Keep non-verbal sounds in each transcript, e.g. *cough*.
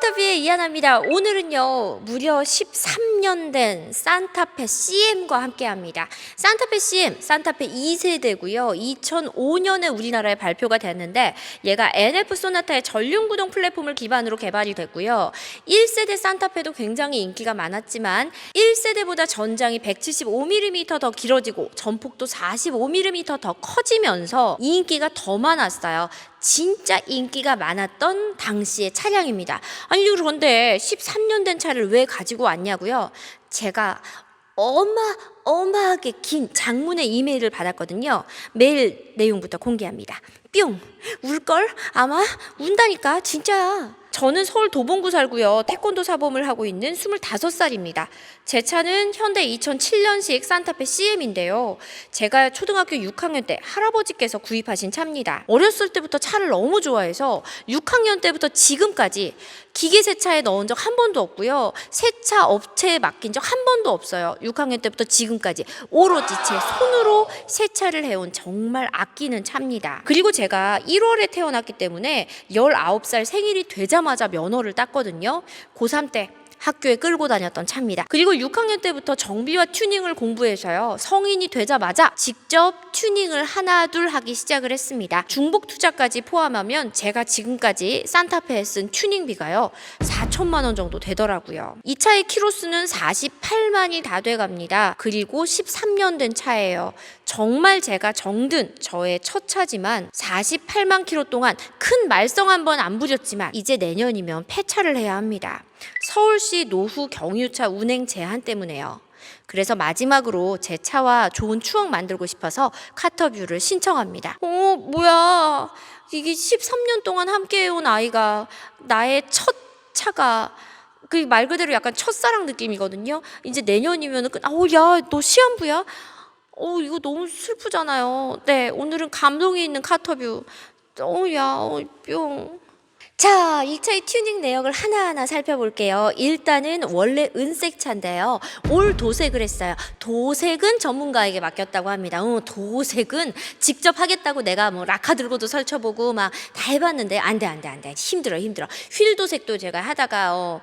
카터비의 이하나입니다. 오늘은요, 무려 13년 된 산타페 CM과 함께 합니다. 산타페 CM, 산타페 2세대고요. 2005년에 우리나라에 발표가 됐는데, 얘가 NF 소나타의 전륜구동 플랫폼을 기반으로 개발이 됐고요. 1세대 산타페도 굉장히 인기가 많았지만, 1세대보다 전장이 175mm 더 길어지고, 전폭도 45mm 더 커지면서 인기가 더 많았어요. 진짜 인기가 많았던 당시의 차량입니다. 아니 그런데 13년 된 차를 왜 가지고 왔냐고요? 제가 어마 어마하게 긴 장문의 이메일을 받았거든요. 메일 내용부터 공개합니다. 뿅 울걸 아마 운다니까 진짜야. 저는 서울 도봉구 살고요. 태권도 사범을 하고 있는 25살입니다. 제 차는 현대 2007년식 산타페 CM인데요. 제가 초등학교 6학년 때 할아버지께서 구입하신 차입니다. 어렸을 때부터 차를 너무 좋아해서 6학년 때부터 지금까지 기계 세차에 넣은 적 한 번도 없고요. 세차 업체에 맡긴 적 한 번도 없어요. 6학년 때부터 지금까지 오로지 제 손으로 세차를 해온 정말 아끼는 차입니다. 그리고 제가 1월에 태어났기 때문에 19살 생일이 되자마자 면허를 땄거든요. 고3 때 학교에 끌고 다녔던 차입니다. 그리고 6학년 때부터 정비와 튜닝을 공부해서요. 성인이 되자마자 직접 튜닝을 하나 둘 하기 시작을 했습니다. 중복 투자까지 포함하면 제가 지금까지 산타페에 쓴 튜닝비가요. 4 천만 원 정도 되더라고요. 이 차의 키로수는 48만이 다 돼갑니다. 그리고 13년 된 차예요. 정말 제가 정든 저의 첫 차지만 48만 킬로 동안 큰 말썽 한 번 안 부렸지만 이제 내년이면 폐차를 해야 합니다. 서울시 노후 경유차 운행 제한 때문에요. 그래서 마지막으로 제 차와 좋은 추억 만들고 싶어서 카터뷰를 신청합니다. 어, 뭐야. 이게 13년 동안 함께 해온 아이가 나의 첫 차가 그 말 그대로 약간 첫사랑 느낌이거든요. 이제 내년이면은 끝. 아우 야, 너 시한부야? 어, 이거 너무 슬프잖아요. 네, 오늘은 감동이 있는 카터뷰. 어, 야, 어, 뿅. 자, 이 차의 튜닝 내역을 하나하나 살펴볼게요. 일단은 원래 은색 차인데요. 올 도색을 했어요. 도색은 전문가에게 맡겼다고 합니다. 어, 도색은 직접 하겠다고 내가 뭐 라카 들고도 설쳐보고 막 다 해봤는데 안 돼, 안 돼, 안 돼. 힘들어, 힘들어. 휠 도색도 제가 하다가 어,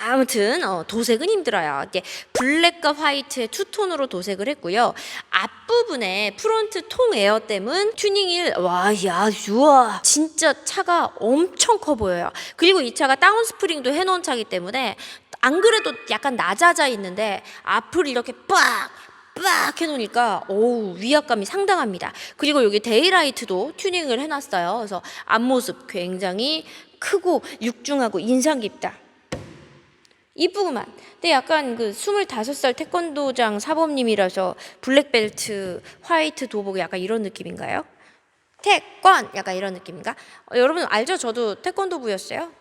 아무튼 어, 도색은 힘들어요. 이게 블랙과 화이트의 투톤으로 도색을 했고요. 앞부분에 프론트 통 에어 댐은 튜닝일 와야 우와 진짜 차가 엄청 커 보여요. 그리고 이 차가 다운 스프링도 해놓은 차기 때문에 안 그래도 약간 낮아져 있는데 앞을 이렇게 빡 빡 해놓으니까 오우 위압감이 상당합니다. 그리고 여기 데이라이트도 튜닝을 해놨어요. 그래서 앞모습 굉장히 크고 육중하고 인상 깊다. 이쁘구만. 근데 약간 그 25살 태권도장 사범님이라서 블랙벨트, 화이트 도복 약간 이런 느낌인가요? 태권! 약간 이런 느낌인가? 어, 여러분 알죠? 저도 태권도부였어요.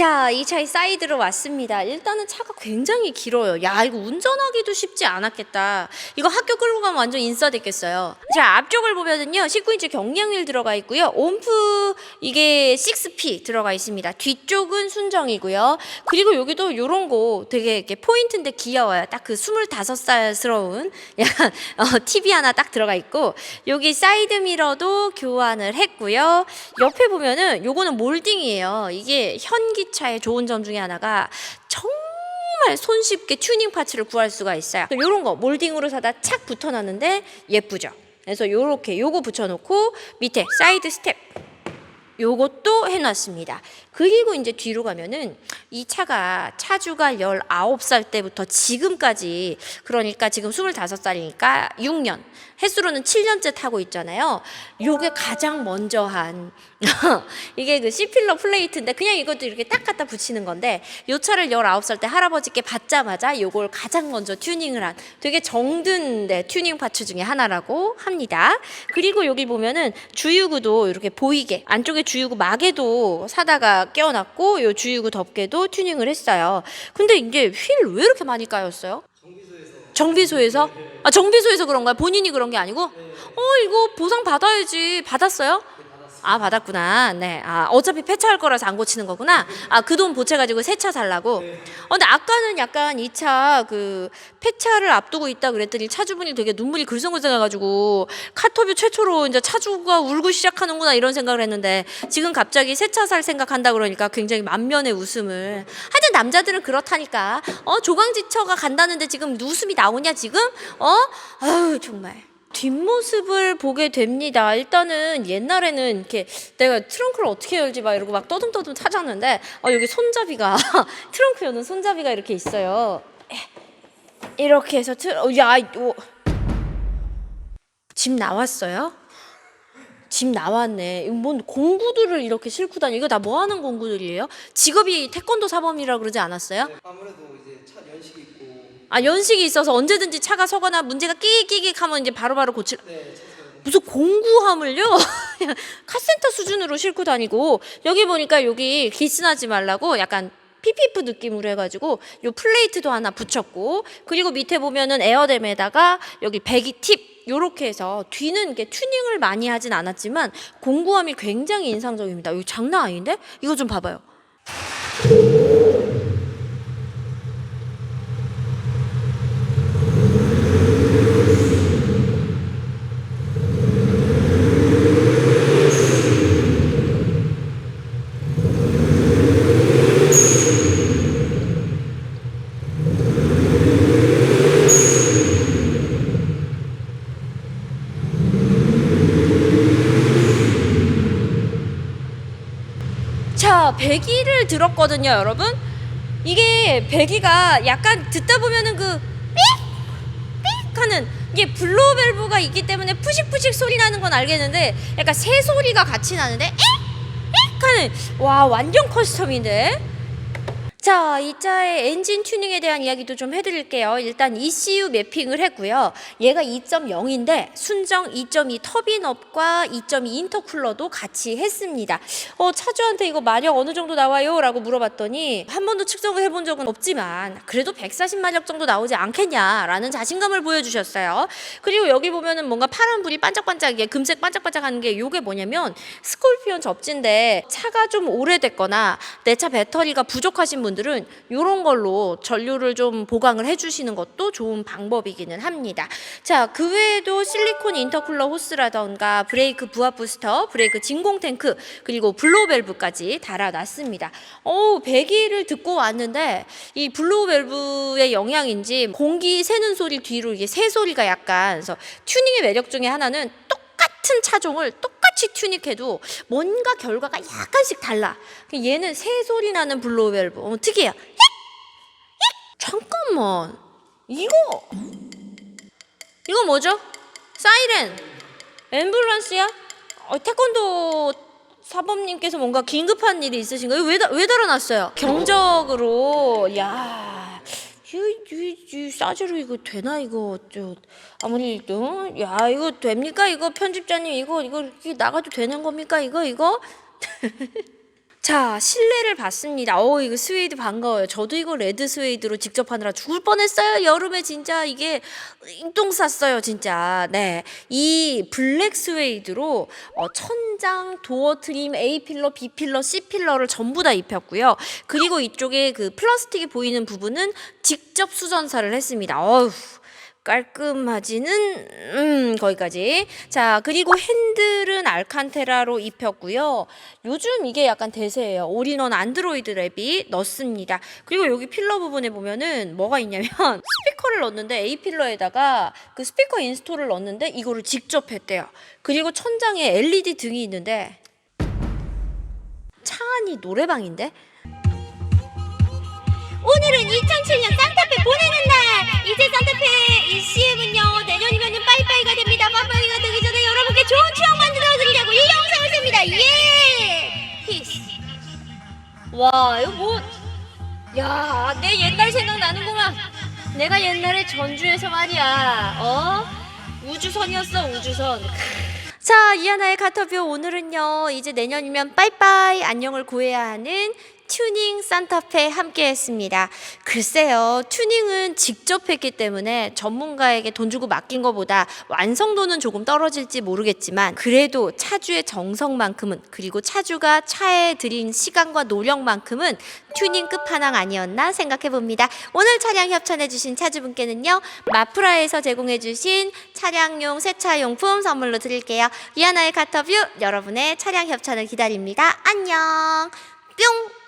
자, 이 차의 사이드로 왔습니다. 일단은 차가 굉장히 길어요. 야, 이거 운전하기도 쉽지 않았겠다. 이거 학교 끌고 가면 완전 인싸됐겠어요. 자, 앞쪽을 보면은요, 19인치 경량휠 들어가 있고요. 옴프 이게 6P 들어가 있습니다. 뒤쪽은 순정이고요. 그리고 여기도 요런 거 되게 이렇게 포인트인데 귀여워요. 딱 그 25살스러운 *laughs* 약간 어, TV 하나 딱 들어가 있고 여기 사이드 미러도 교환을 했고요. 옆에 보면은 요거는 몰딩이에요. 이게 현기 차의 좋은 점 중에 하나가 정말 손쉽게 튜닝 파츠를 구할 수가 있어요. 이런 거 몰딩으로 사다 착 붙여놨는데 예쁘죠. 그래서 요렇게 요거 붙여놓고 밑에 사이드 스텝 요것도 해놨습니다. 그리고 이제 뒤로 가면은 이 차가 차주가 19살 때부터 지금까지 그러니까 지금 25살이니까 6년 횟수로는 7년째 타고 있잖아요. 요게 가장 먼저 한 *laughs* 이게 그 C필러 플레이트인데 그냥 이것도 이렇게 딱 갖다 붙이는 건데 요 차를 19살 때 할아버지께 받자마자 요걸 가장 먼저 튜닝을 한 되게 정든 네, 튜닝 파츠 중에 하나라고 합니다. 그리고 여기 보면은 주유구도 이렇게 보이게 안쪽에 주유구 마개도 사다가 껴놨고 요 주유구 덮개도 튜닝을 했어요. 근데 이제 휠왜 이렇게 많이 까였어요? 정비소에서? 아 정비소에서 그런가요? 본인이 그런 게 아니고? 어 이거 보상 받아야지. 받았어요? 아 받았구나. 네. 아 어차피 폐차할 거라서 안 고치는 거구나. 아 그 돈 보채 가지고 새 차 살라고. 네. 어 근데 아까는 약간 이 차 그 폐차를 앞두고 있다 그랬더니 차주분이 되게 눈물이 글썽글썽해가지고 카터뷰 최초로 이제 차주가 울고 시작하는구나 이런 생각을 했는데 지금 갑자기 새 차 살 생각한다 그러니까 굉장히 만면의 웃음을. 하여튼 남자들은 그렇다니까. 어 조강지처가 간다는데 지금 웃음이 나오냐 지금? 어? 아유 정말. 뒷모습을 보게 됩니다. 일단은 옛날에는 이렇게 내가 트렁크를 어떻게 열지 막 이러고 막 떠듬떠듬 찾았는데 어, 여기 손잡이가 *laughs* 트렁크 여는 손잡이가 이렇게 있어요. 이렇게 해서 트, 어, 나왔어요? 집 나왔네. 뭔 공구들을 이렇게 싣고 다니? 이거 다 뭐 하는 공구들이에요? 직업이 태권도 사범이라 그러지 않았어요? 네, 아무래도 이제 차 연식이 아 연식이 있어서 언제든지 차가 서거나 문제가 끼익끼익 하면 이제 바로바로 고칠 네. 무슨 공구함을요 *laughs* 카센터 수준으로 싣고 다니고 여기 보니까 여기 기스나지 말라고 약간 PPF 느낌으로 해가지고 요 플레이트도 하나 붙였고 그리고 밑에 보면은 에어댐에다가 여기 배기 팁 요렇게 해서 뒤는 이렇게 튜닝을 많이 하진 않았지만 공구함이 굉장히 인상적입니다. 이거 장난 아닌데? 이거 좀 봐봐요. 자, 배기를 들었거든요, 여러분. 이게 배기가 약간 듣다 보면은 그 삑! 삑! 하는 이게 블로벨브가 있기 때문에 푸식푸식 소리 나는 건 알겠는데 약간 새 소리가 같이 나는데 එ! 삑! 하는 와, 완전 커스텀인데. 자, 이 차의 엔진 튜닝에 대한 이야기도 좀 해드릴게요. 일단 ECU 매핑을 했고요. 얘가 2.0인데 순정 2.2 터빈업과 2.2 인터쿨러도 같이 했습니다. 어, 차주한테 이거 마력 어느 정도 나와요? 라고 물어봤더니 한 번도 측정을 해본 적은 없지만 그래도 140마력 정도 나오지 않겠냐라는 자신감을 보여주셨어요. 그리고 여기 보면은 뭔가 파란 불이 반짝반짝이게 금색 반짝반짝하는 게 요게 뭐냐면 스콜피온 접지인데 차가 좀 오래됐거나 내 차 배터리가 부족하신 분 들은 이런 걸로 전류를 좀 보강을 해주시는 것도 좋은 방법이기는 합니다. 자, 그 외에도 실리콘 인터쿨러 호스라던가 브레이크 부하 부스터, 브레이크 진공 탱크, 그리고 블로우 밸브까지 달아놨습니다. 어 배기를 듣고 왔는데 이 블로우 밸브의 영향인지 공기 새는 소리 뒤로 이게 새 소리가 약간 그래서 튜닝의 매력 중에 하나는 똑같은 차종을 똑 같이 튜닝해도 뭔가 결과가 약간씩 달라. 그 얘는 새 소리 나는 블로우 밸브. 어, 특이해요. 잠깐만. 이거 이거 뭐죠? 사이렌. 앰뷸런스야? 어, 태권도 사범님께서 뭔가 긴급한 일이 있으신가요? 왜, 다- 왜 달아놨어요? 경적으로, 야, 이, 이, 이 싸지로 이거 되나 이거 저 아무리 어? 야 이거 됩니까 이거 편집자님 이거 이거 이게 나가도 되는 겁니까 이거 이거? *laughs* 자, 실내를 봤습니다. 어, 이거 스웨이드 반가워요. 저도 이거 레드 스웨이드로 직접 하느라 죽을 뻔했어요. 여름에 진짜 이게 잉똥 쌌어요, 진짜. 네. 이 블랙 스웨이드로 어, 천장, 도어 트림, A 필러, B 필러, C 필러를 전부 다 입혔고요. 그리고 이쪽에 그 플라스틱이 보이는 부분은 직접 수전사를 했습니다. 어휴. 깔끔하지는 음 거기까지. 자 그리고 핸들은 알칸테라로 입혔고요. 요즘 이게 약간 대세예요. 올인원 안드로이드 랩이 넣습니다. 그리고 여기 필러 부분에 보면은 뭐가 있냐면 *laughs* 스피커를 넣었는데 A 필러에다가 그 스피커 인스톨을 넣었는데 이거를 직접 했대요. 그리고 천장에 LED 등이 있는데 차 안이 노래방인데? 오늘은 2007년 전주에서 말이야. 어? 우주선이었어, 우주선. 자, 이하나의 카터뷰 오늘은요. 이제 내년이면 빠이빠이 안녕을 고해야 하는 튜닝 산타페 함께 했습니다. 글쎄요, 튜닝은 직접 했기 때문에 전문가에게 돈 주고 맡긴 것보다 완성도는 조금 떨어질지 모르겠지만 그래도 차주의 정성만큼은 그리고 차주가 차에 들인 시간과 노력만큼은 튜닝 끝판왕 아니었나 생각해 봅니다. 오늘 차량 협찬해 주신 차주분께는요. 마프라에서 제공해 주신 차량용 세차용품 선물로 드릴게요. 이하나의 카터뷰 여러분의 차량 협찬을 기다립니다. 안녕. 뿅!